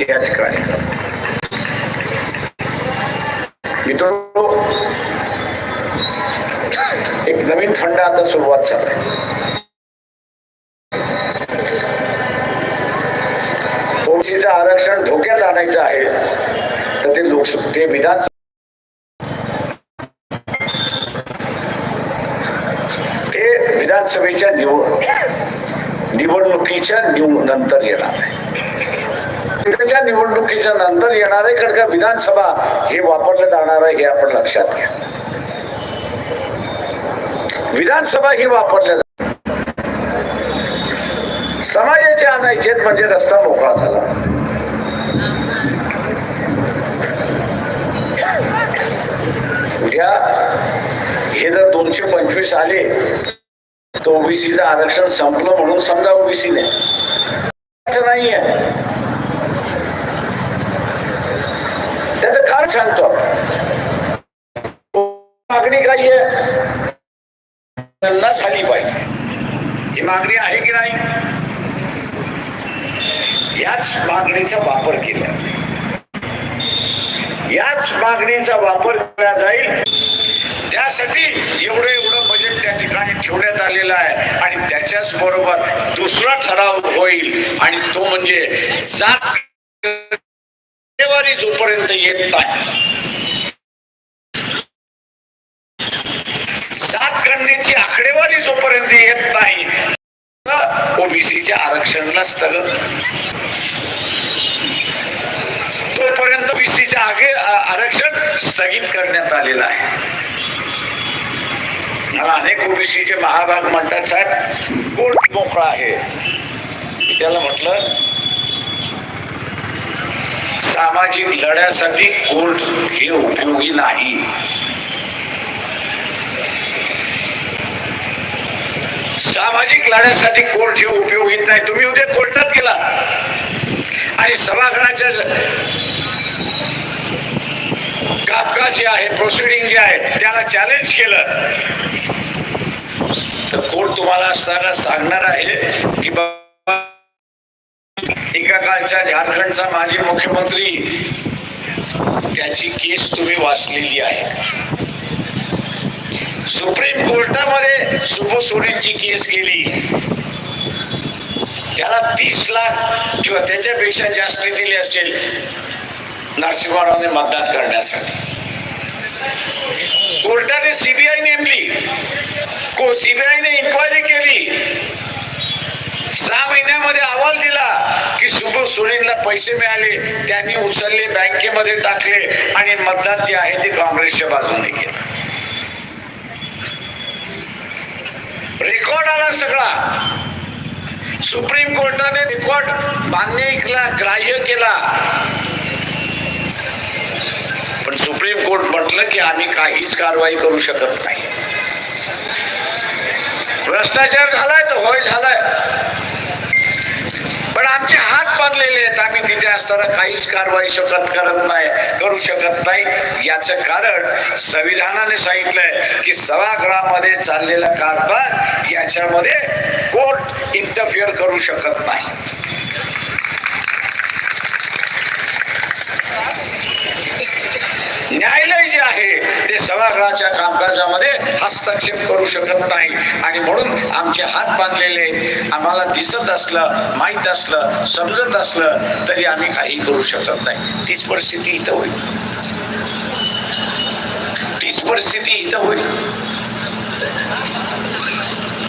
या ठिकाणी. मित्रांनो एक नवीन फंड आता सुरुवात झाला. ओबीसीचं आरक्षण धोक्यात आणायचं आहे तर ते लोकसभा ते विधान ते विधानसभेच्या निवड निवडणुकीच्या नंतर येणार आहे. त्याच्या निवडणुकीच्या नंतर येणारे आहे विधानसभा हे वापरलं जाणार आहे हे आपण लक्षात घ्या. विधानसभा ही वापरल्या समाजाचे आणायचे म्हणजे रस्ता मोकळा झाला. उद्या हे जर दोनशे पंचवीस आले तर ओबीसीचं आरक्षण संपलं म्हणून समजा ओबीसी नाहीये त्याचं कारण सांगतो. मागणी काही आहे? त्यांना झाली पाहिजे. ही मागणी आहे की नाही? याच मागणीचा वापर केला याच मागणीचा वापर केला जाईल. त्यासाठी एवढं एवढं बजेट त्या ठिकाणी ठेवण्यात आलेलं आहे. आणि त्याच्याच बरोबर दुसरा ठराव होईल. आणि तो म्हणजे जात जोपर्यंत येत नाही. सात गणनेची आकडेवारी जोपर्यंत येत नाही ओबीसीच्या आरक्षणला स्थगन. तोपर्यंत ओबीसीच्या आगे आरक्षण स्थगित करण्यात आलेलं आहे. मला अनेक ओबीसीचे महाभाग म्हणतात साहेब कोर्ट मोकळा आहे? त्याला म्हटलं सामाजिक लढ्यासाठी कोर्ट हे उपयोगी नाही? सामाजिक लढ्यासाठी कोर्ट हे उपयोगी नाही? तुम्ही उद्या कोर्टात गेला. आणि सभागृहाच्या कापका जे आहे प्रोसिडिंग जे आहे त्याला चॅलेंज केलं. तर कोर्ट तुम्हाला असताना सांगणार आहे? की बाबा एका काळच्या झारखंडचा माजी मुख्यमंत्री त्याची केस तुम्ही वाचलेली आहे. सुप्रीम कोर्टामध्ये सुबो सोरेनची केस गेली. त्याला तीस लाख किंवा त्याच्यापेक्षा जास्त दिले असेल नरसिंहरावने मतदान करण्यासाठी. कोर्टाने सीबीआय नेमली को सीबीआयने इन्क्वायरी केली. सहा महिन्यामध्ये अहवाल दिला की सुबो सोरेनला पैसे मिळाले त्यांनी उचलले बँकेमध्ये टाकले आणि मतदान जे आहे ते काँग्रेसच्या बाजूने केलं. रेकॉर्ड आला सगळा. सुप्रीम कोर्टाने रेकॉर्ड मान्य केला ग्राह्य केला. पण सुप्रीम कोर्ट म्हटलं की आम्ही काहीच कारवाई करू शकत नाही. भ्रष्टाचार झालाय तर होय झालाय. पण आमचे हात बांधलेले आहेत. आम्ही तिथे असताना काहीच कारवाई शकत करत नाही करू शकत नाही. याचं कारण संविधानाने सांगितलंय की सभागृहामध्ये चाललेला कारभार याच्यामध्ये कोर्ट इंटरफिअर करू शकत नाही. न्यायालय आहे ते सभागृहाच्या कामकाजामध्ये हस्तक्षेप करू शकत नाही. आणि म्हणून आमचे हात बांधलेले आम्हाला दिसत असलं माहीत असलं समजत असलं तरी आम्ही काही करू शकत नाही. तीच परिस्थिती इथं होईल. तीच परिस्थिती इथं होईल.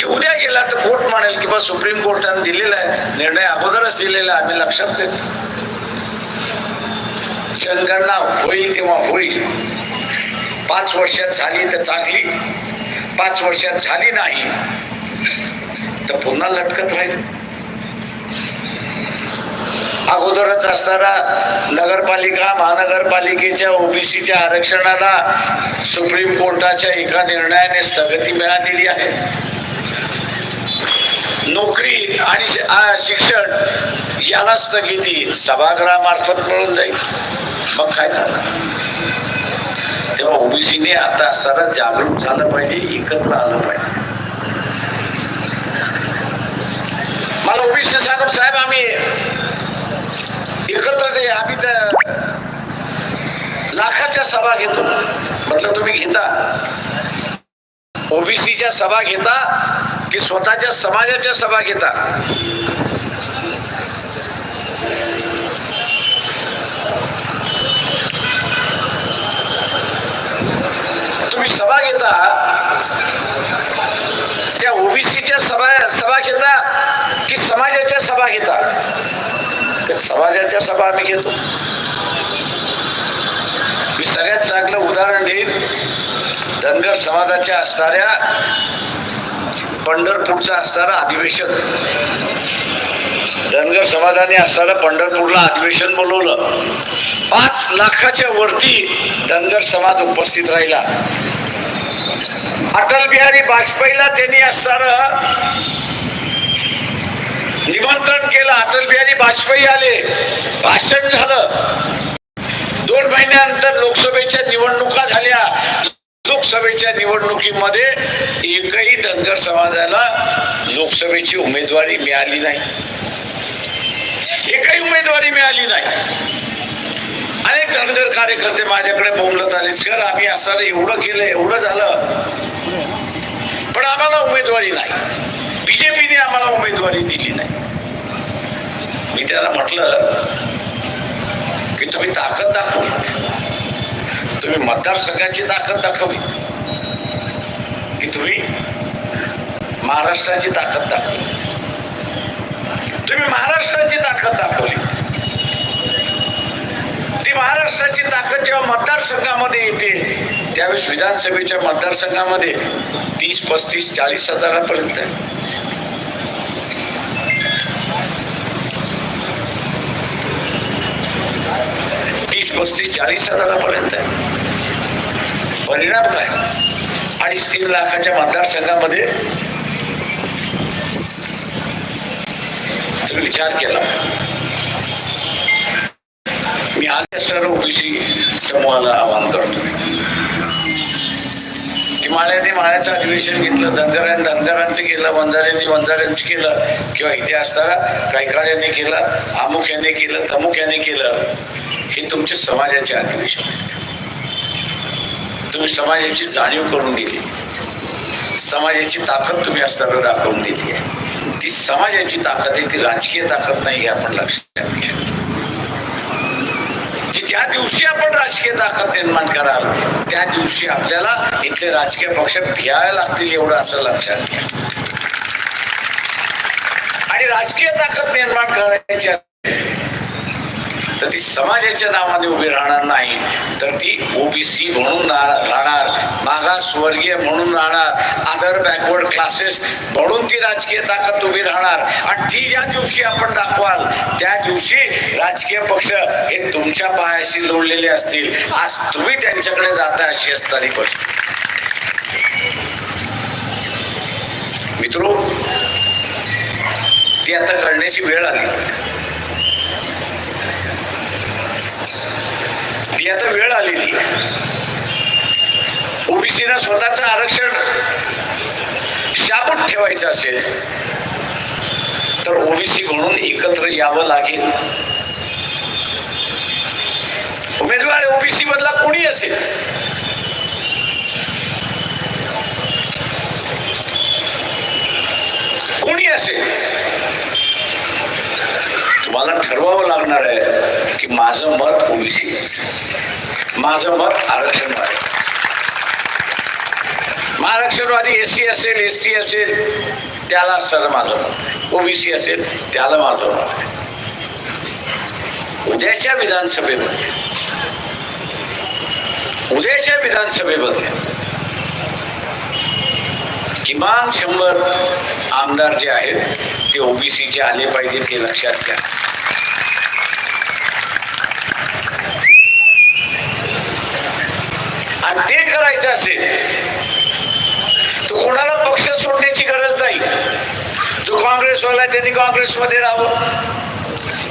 उद्या गेला तर कोर्ट म्हणेल की बा सुप्रीम कोर्टाने दिलेला आहे निर्णय अगोदरच दिलेला आहे आम्ही लक्षात देतो जनगणना होईल तेव्हा होईल. पाच वर्षात झाली तर चांगली. पाच वर्षात झाली नाही तर पुन्हा लटकत राहील. अगोदरच असताना नगरपालिका महानगरपालिकेच्या ओबीसीच्या आरक्षणाला सुप्रीम कोर्टाच्या एका निर्णयाने स्थगिती मिळालेली आहे. नोकरी आणि शिक्षण याला स्थगिती सभागृहामार्फत मिळून जाईल. मग काय करणार? तेव्हा ओबीसीने आता असताना जागरूक झालं पाहिजे एकत्र आलं पाहिजे. मला ओबीसी सांगून साहेब आम्ही एकत्र ते आम्ही तर लाखाच्या सभा घेतो. म्हटलं तुम्ही घेता. ओबीसीच्या सभा घेता की स्वतःच्या समाजाच्या सभा घेता? तुम्ही सभा घेता त्या ओबीसीच्या सभा सभा घेता की समाजाच्या सभा घेता? त्या समाजाच्या सभा आम्ही घेतो. मी सगळ्यात चांगलं उदाहरण देईन धनगर समाजाच्या असणाऱ्या पंढरपूरचं असणारं अधिवेशन. धनगर समाजाने असताना पंढरपूरला अधिवेशन बोलवलं. पाच लाखाच्या वरती धनगर समाज उपस्थित राहिला. अटल बिहारी वाजपेयीला त्यांनी असताना निमंत्रण केलं. अटल बिहारी वाजपेयी आले. भाषण झालं. दोन महिन्यानंतर लोकसभेच्या निवडणुका झाल्या. लोकसभेच्या निवडणुकीमध्ये एकही धनगर समाजाला लोकसभेची उमेदवारी मिळाली नाही. एकही उमेदवारी मिळाली नाही. अनेक धनगर कार्यकर्ते माझ्याकडे बोलत आले सर आम्ही असं एवढं केलं एवढं झालं. पण आम्हाला उमेदवारी नाही. बीजेपीने आम्हाला उमेदवारी दिली नाही. मी त्याला म्हटलं की तुम्ही ताकद दाखवली. तुम्ही मतदारसंघाची ताकद दाखवली. की तुम्ही महाराष्ट्राची ताकद दाखवली. तुम्ही महाराष्ट्राची ताकद दाखवली. ती महाराष्ट्राची ताकद जेव्हा मतदारसंघामध्ये येते त्यावेळेस विधानसभेच्या मतदारसंघामध्ये तीस पस्तीस चाळीस हजारापर्यंत आहे. तीस पस्तीस चाळीस हजारापर्यंत आहे. परिणाम काय? अडीच तीन लाखाच्या मतदारसंघामध्ये विचार केला. मी आज या सर्व कृषी समूहाला आवाहन करतो. हिमालयाने माळ्याचं अधिवेशन घेतलं धनगरांनी धनगरांचं केलं वंजाऱ्यांनी वंजाऱ्यांचं केलं किंवा इथे असताना कायकाळ काळ्यांनी केलं अमुक यांनी केलं तमुक यांनी केलं हे तुमचे समाजाचे अधिवेशन आहेत. तुम्ही समाजाची जाणीव करून दिली. समाजाची ताकद तुम्ही असताना दाखवून दिली आहे. ती समाजाची ताकद आहे ती राजकीय ताकद नाही हे आपण लक्षात घ्या. ज्या दिवशी आपण राजकीय ताकद निर्माण कराल त्या दिवशी आपल्याला इथले राजकीय पक्ष भियावे लागतील एवढं असं लक्षात घ्या. आणि राजकीय ताकद निर्माण करायची तर ती समाजाच्या नावाने उभी राहणार नाही तर ती ओबीसी म्हणून रा- राहणार मागासवर्गीय म्हणून राहणार अदर बॅकवर्ड क्लासेस म्हणून ती राजकीय ताकद उभी राहणार. आणि ती ज्या दिवशी आपण दाखवाल त्या दिवशी राजकीय पक्ष हे तुमच्या पायाशी जोडलेले असतील. आज तुम्ही त्यांच्याकडे जाता अशी असणारी पण मित्रो ती आता करण्याची वेळ आली. ही आता वेळ आलेली ओबीसीना स्वतःचं आरक्षण शाबूत ठेवायचं असेल तर ओबीसी म्हणून एकत्र यावं लागेल. उमेदवार ओबीसी मधला कोणी असेल? कोणी असेल? तुम्हाला ठरवावं लागणार आहे की माझं मत ओबीसी माझं मत आरक्षणवादी आरक्षणवादी एस सी असेल एस टी असेल त्याला असणारं माझं मत आहे. ओबीसी असेल त्याला माझं मत आहे. उद्याच्या विधानसभेमध्ये उद्याच्या विधानसभेमध्ये किमान शंभर आमदार जे आहेत ते ओबीसीचे आले पाहिजेत हे लक्षात घ्या. आणि ते करायचं असेल तर कोणाला पक्ष सोडण्याची गरज नाही. जो काँग्रेसवाला आहे त्यांनी काँग्रेसमध्ये राहावं.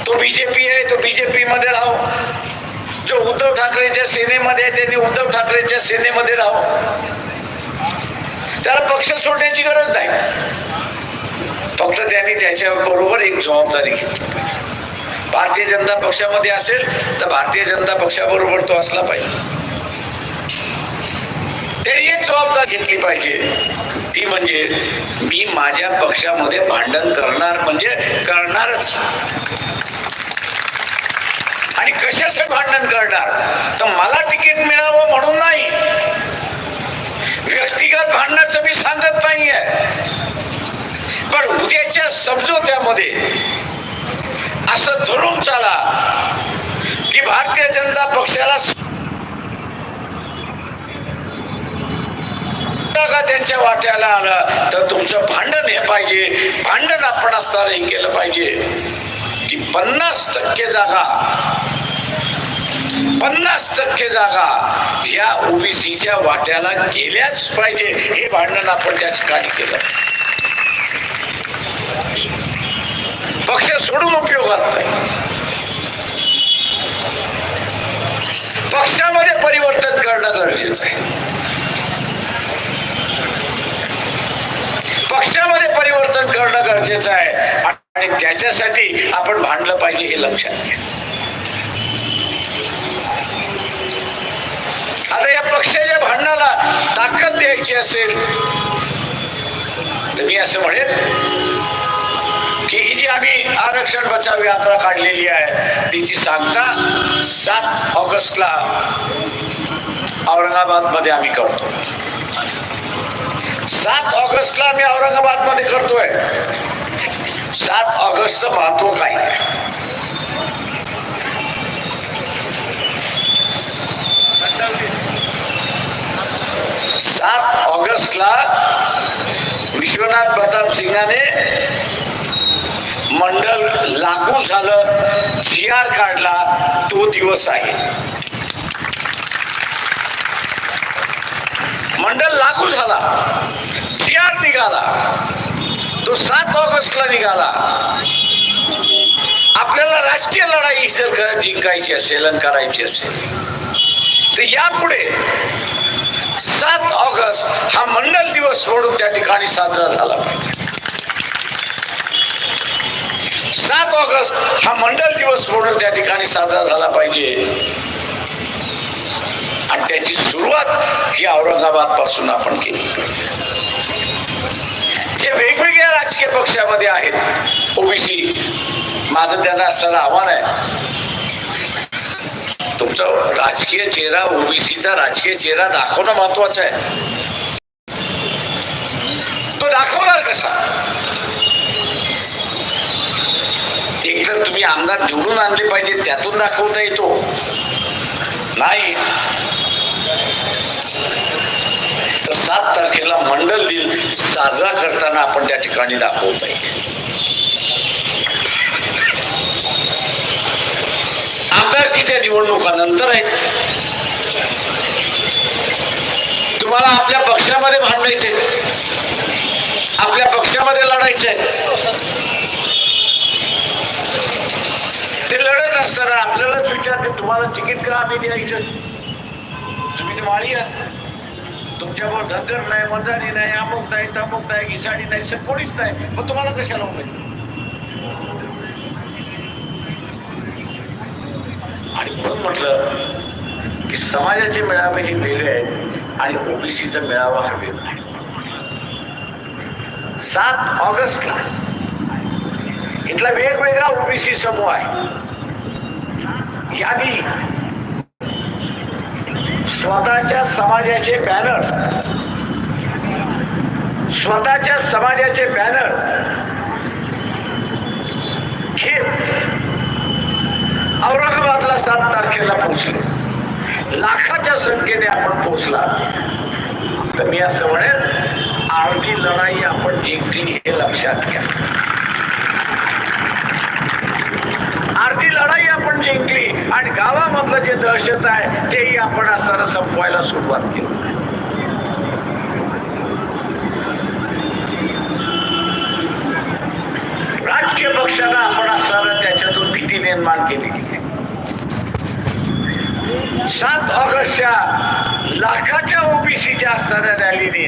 तो बीजेपी आहे तो बीजेपी मध्ये राहावं. जो उद्धव ठाकरेच्या सेनेमध्ये आहे त्यांनी उद्धव ठाकरेच्या सेनेमध्ये राहावं. त्याला पक्ष सोडण्याची गरज नाही. फक्त त्यांनी त्याच्या बरोबर एक जबाबदारी घेतली. भारतीय जनता पक्षामध्ये असेल तर भारतीय जनता पक्षाबरोबर तो असला पाहिजे. त्यांनी एक जबाबदारी घेतली पाहिजे. ती म्हणजे मी माझ्या पक्षामध्ये भांडण करणार म्हणजे करणारच. आणि कशासाठी भांडण करणार? तर मला तिकीट मिळावं म्हणून नाही. व्यक्तिगत भांडणाचं मी सांगत नाहीये. पण उद्याच्या समजोत्यामध्ये असं धरून चाला की भारतीय जनता पक्षाला का त्यांच्या वाट्याला आलं तर तुमचं भांडण हे पाहिजे. भांडण आपण असतानाही केलं पाहिजे. की पन्नास टक्के जागा पन्नास टक्के जागा ह्या ओबीसीच्या वाट्याला गेल्याच पाहिजे हे भांडण आपण त्या ठिकाणी केलं. पक्ष सोडून उपयोगात नाही. पक्षामध्ये परिवर्तन करणं गरजेचं आहे. पक्षामध्ये परिवर्तन करणं गरजेचं आहे आणि त्याच्यासाठी आपण भांडलं पाहिजे हे लक्षात घ्या. आता या पक्षाच्या भांडणाला ताकद द्यायची असेल तर मी असं म्हणेन की ही जी आम्ही आरक्षण बचाव यात्रा काढलेली आहे तिची सांगता सात ऑगस्टला औरंगाबादमध्ये आम्ही करतो. सात ऑगस्टला आम्ही औरंगाबादमध्ये करतोय. सात ऑगस्टचं महत्त्व काय आहे सात ऑगस्टला विश्वनाथ प्रताप सिंगाने मंडल लागू झालं. जी आर काढला. तो दिवस आहे. मंडल लागू झाला. जी आर निघाला. तो सात ऑगस्टला निघाला. आपल्याला राजकीय लढाई जर जिंकायची असेल आणि करायची असेल. तर यापुढे सात ऑगस्ट हा मंडल दिवस म्हणून त्या ठिकाणी साजरा झाला पाहिजे. सात ऑगस्ट हा मंडल दिवस म्हणून त्या ठिकाणी साजरा झाला पाहिजे. आणि त्याची सुरुवात ही औरंगाबादपासून आपण केली. जे वेगवेगळ्या राजकीय पक्षामध्ये आहेत ओबीसी माझं त्यांना असणारं आव्हान आहे. तुमचा राजकीय चेहरा ओबीसीचा राजकीय चेहरा दाखवणं महत्वाचं आहे. तो दाखवणार कसा? एकतर तुम्ही आमदार निवडून आणले पाहिजे त्यातून दाखवता येतो. नाही. तर सात तारखेला मंडल दिन साजरा करताना आपण त्या ठिकाणी दाखवता येईल आमदारकीच्या निवडणुका नंतर आहेत? तुम्हाला आपल्या पक्षामध्ये भांडायचे आपल्या पक्षामध्ये लढायचे ते लढत असताना आपल्यालाच विचारते तुम्हाला तिकीट का आम्ही द्यायचं? तुम्ही ते माळी आहात. तुमच्यावर धनगर नाही मदारी नाही अमुक नाही तमुक नाही घिसाडी नाही सर कोणीच नाही. मग तुम्हाला कशाला उमेद आणि म्हणून म्हटलं की समाजाचे मेळावे हे वेगळे आहेत आणि ओबीसीचा मेळावा हा वेगळा आहे. सात ऑगस्टला. इथला वेगवेगळा ओबीसी समूह आहे. यादी स्वतःच्या समाजाचे बॅनर स्वतःच्या समाजाचे बॅनर घेत औरंगाबादला सात तारखेला पोहोचले. लाखाच्या संख्येने आपण पोहोचला. तर मी असं म्हणेन अर्धी लढाई आपण जिंकली हे लक्षात घ्या. अर्धी लढाई आपण जिंकली आणि गावामधलं जे दहशत आहे तेही आपण असताना संपवायला सुरुवात केली. राजकीय पक्षाला आपण असताना त्याच्यातून भीती निर्माण केली सात ऑगस्टच्या लाखाच्या ओबीसीच्या असताना रॅलीने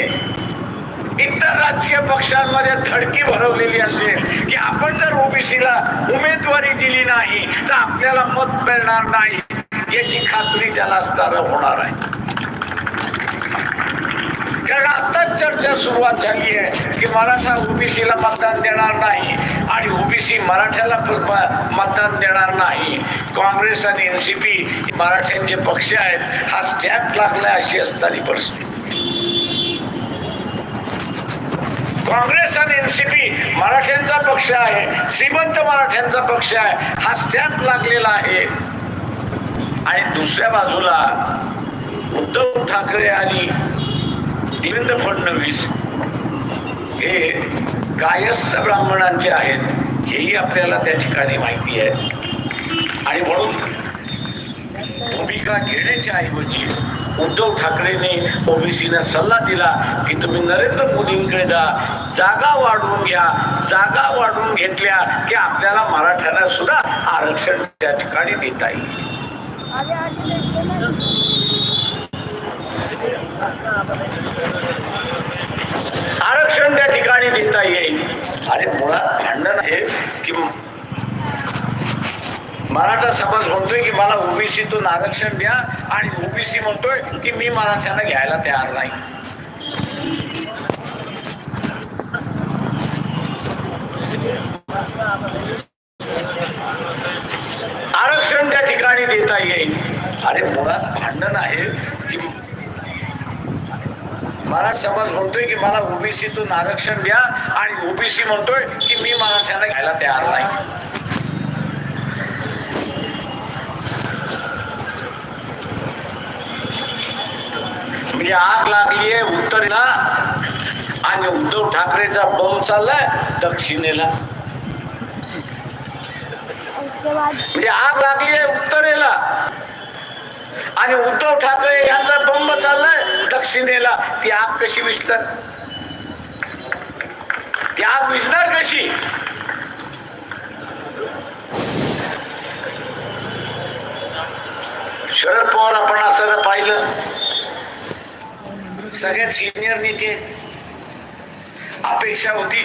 इतर राजकीय पक्षांमध्ये थडकी भरवलेली असेल की आपण जर ओबीसीला उमेदवारी दिली नाही तर आपल्याला मत मिळणार नाही. याची खात्री त्याला असताना होणार आहे. कारण आताच चर्चा सुरुवात झाली आहे की मराठा ओबीसीला मतदान देणार नाही आणि ओबीसी मराठ्याला मतदान देणार नाही. काँग्रेस आणि एन सी पी मराठ्यांचे पक्ष आहेत हा स्टॅम्प लागलाय अशी असणारी परिस्थिती. काँग्रेस आणि एन सी पी मराठ्यांचा पक्ष आहे श्रीमंत मराठ्यांचा पक्ष आहे हा स्टॅम्प लागलेला आहे. आणि दुसऱ्या बाजूला उद्धव ठाकरे आणि देवेंद्र फडणवीस हे कायस्थ ब्राह्मणांचे आहेत हेही आपल्याला त्या ठिकाणी माहिती आहे. आणि म्हणून भूमिका घेण्याच्या ऐवजी उद्धव ठाकरेने ओबीसीना सल्ला दिला की तुम्ही नरेंद्र मोदींकडे जा. जागा वाढवून घ्या. जागा वाढवून घेतल्या की आपल्याला मराठ्यांना सुद्धा आरक्षण त्या ठिकाणी देता येईल. आरक्षण त्या ठिकाणी देता येईल. आणि मुळात भांडण आहे की मराठा समाज म्हणतोय की मला ओबीसीतून आरक्षण द्या आणि ओबीसी म्हणतोय की मी मराठ्यांना घ्यायला तयार नाही. आरक्षण त्या ठिकाणी देता येईल. आणि मुळात भांडण आहे की मराठा समाज म्हणतोय की मला ओबीसीतून आरक्षण द्या आणि ओबीसी म्हणतोय की मी मराठ्यांना घ्यायला तयार नाही. म्हणजे आग लागली आहे उत्तरेला आणि उद्धव ठाकरेचा बम चाललाय दक्षिणेला. म्हणजे आग लागली आहे उत्तरेला. आणि उद्धव ठाकरे यांचा बंब चाललाय दक्षिणेला. ती आग कशी विजणार ती आग विसणार कशी? शरद पवार आपण असं पाहिलं. सगळ्यात सिनियर नेते अपेक्षा होती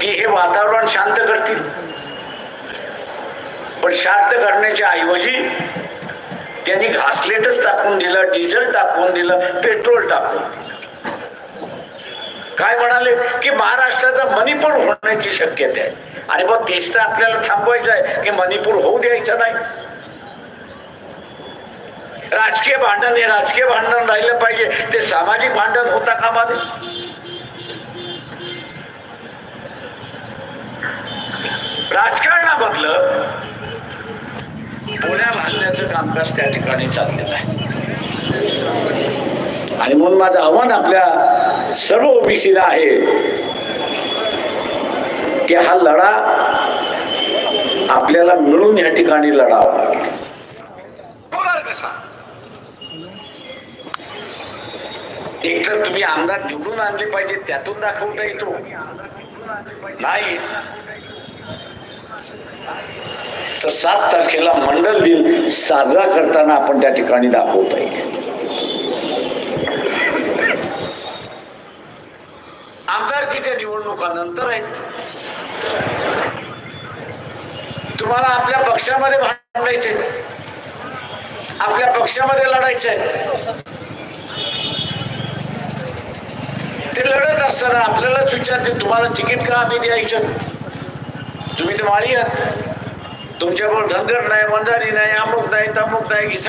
की हे वातावरण शांत करतील. पण शांत करण्याच्या ऐवजी त्यांनी घासलेटच टाकून दिलं डिझेल टाकून दिलं पेट्रोल टाकून दिलं. काय म्हणाले? की महाराष्ट्राचा मणिपूर होण्याची शक्यता आहे. आणि मग तेच तर आपल्याला थांबवायचं आहे की मणिपूर होऊ द्यायचं नाही. राजकीय भांडण हे राजकीय भांडण राहिलं पाहिजे. ते सामाजिक भांडण होता का नये राजकारणामधलं पोळ्या भांडण्याचं कामकाज त्या ठिकाणी चाललेलं आहे. आणि म्हणून माझं आव्हान आपल्या सर्व ओबीसीला आहे की हा लढा आपल्याला मिळून या ठिकाणी लढावा लागेल. कसा? एक तर तुम्ही आमदार निवडून आणले पाहिजे त्यातून दाखवता येतो. नाही. तर सात तारखेला मंडल दिन साजरा करताना आपण त्या ठिकाणी दाखवता येईल आमदारकीच्या निवडणुका नंतर आहेत? तुम्हाला आपल्या पक्षामध्ये भांडायचे आपल्या पक्षामध्ये लढायचंय ते लढत असताना आपल्यालाच विचारते तुम्हाला तिकीट का आम्ही द्यायचं? तुम्ही तर माळी आहात. तुमच्याबरोबर धनगर नाही मंदारी नाही अमुक नाही तमुक नाही घिसा